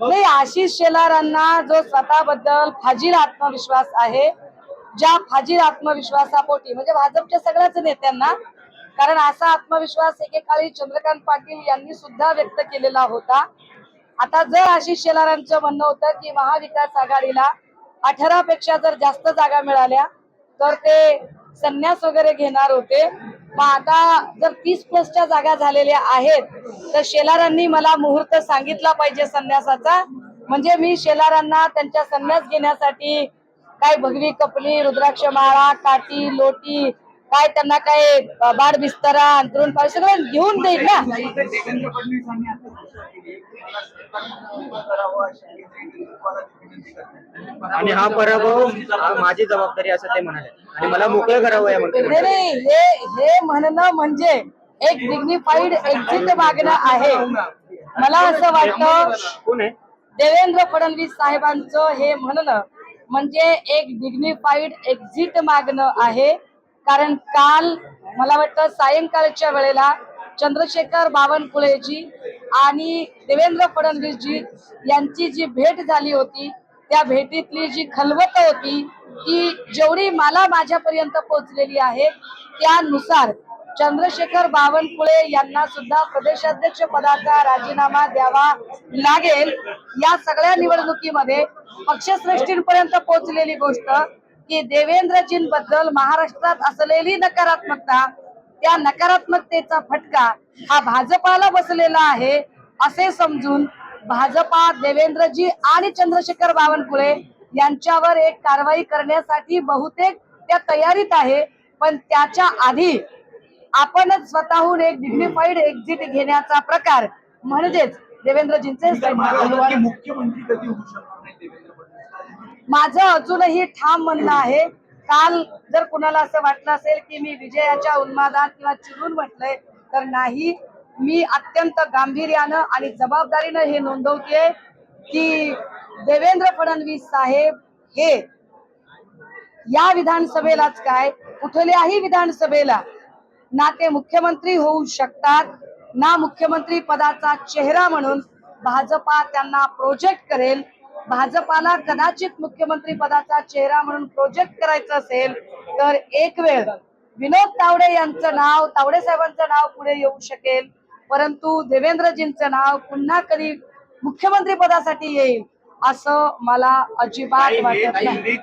नाही आशिष शेलारांना जो स्वतःबद्दल फाजील आत्मविश्वास आहे ज्या फाजील आत्मविश्वासापोटी म्हणजे भाजपच्या सगळ्याच नेत्यांना कारण असा आत्मविश्वास एकेकाळी चंद्रकांत पाटील यांनी सुद्धा व्यक्त केलेला होता. आता जर आशिष शेलारांचं म्हणणं होतं की महाविकास आघाडीला अठरा पेक्षा जर जास्त जागा मिळाल्या तर ते संन्यास वगैरे घेणार होते. मग आता जर तीस प्लसच्या जागा झालेल्या आहेत तर शेलारांनी मला मुहूर्त सांगितला पाहिजे संन्यासाचा. म्हणजे मी शेलारांना त्यांच्या संन्यास घेण्यासाठी काय भगवी कपली रुद्राक्ष माळा काठी लोटी काय त्यांना काय बाड बिस्तरा अंतरून पाय सगळं घेऊन देईल ना? आणि हा पराभव माझी जबाबदारी असं ते म्हणाले. आणि मला मोकळं करावं या नाही हे हे म्हणणं म्हणजे एक डिग्निफाईड एक्झिट मागणं आहे. मला असं वाटतं देवेंद्र फडणवीस साहेबांचं हे म्हणणं म्हणजे एक डिग्निफाईड एक्झिट मागणं आहे. कारण काल मला वाटतं सायंकाळच्या वेळेला चंद्रशेखर बावनकुळेजी आणि देवेंद्र फडणवीसजी यांची जी भेट झाली होती त्या भेटीतली जी खलबत होती ती जेवढी मला माझ्यापर्यंत पोहोचलेली आहे त्यानुसार चंद्रशेखर बावनकुळे यांना सुद्धा प्रदेशाध्यक्ष पदाचा राजीनामा द्यावा लागेल. या सगळ्या निवडणुकीमध्ये पक्षश्रेष्ठींपर्यंत पोहोचलेली गोष्ट की देवेंद्रजींबद्दल महाराष्ट्रात असलेली नकारात्मकता त्या नकारात्मकतेचा फटका हा भाजपाला बसलेला आहे असे समजून भाजपा देवेंद्रजी आणि चंद्रशेखर बावनकुळे यांच्यावर एक कारवाई करण्यासाठी बहुतेक त्या तयारीत आहे पण त्याच्या आधी आपणच स्वतःहून एक डिग्निफाईड एक्झिट घेण्याचा प्रकार म्हणजेच देवेंद्रजींचे मुख्यमंत्री कधी होऊ माझं अजूनही ठाम म्हणणं आहे काल जर कुणाला असं वाटलं असेल की मी विजयाच्या उन्मादात किंवा चिरून म्हटलंय तर नाही. मी अत्यंत गांभीर्यानं आणि जबाबदारीनं हे नोंदवते की देवेंद्र फडणवीस साहेब हे या विधानसभेलाच काय कुठल्याही विधानसभेला ना ते मुख्यमंत्री होऊ शकतात ना मुख्यमंत्री पदाचा चेहरा म्हणून भाजपा त्यांना प्रोजेक्ट करेल भाजपाला कदाचित मुख्यमंत्री पदाचा चेहरा म्हणून प्रोजेक्ट करायचं असेल तर एक वेळ विनोद तावडे यांचं नाव तावडे साहेबांचं नाव पुढे येऊ शकेल. परंतु देवेंद्रजींचं नाव पुन्हा कधी मुख्यमंत्री पदासाठी येईल असं मला अजिबात वाटत नाही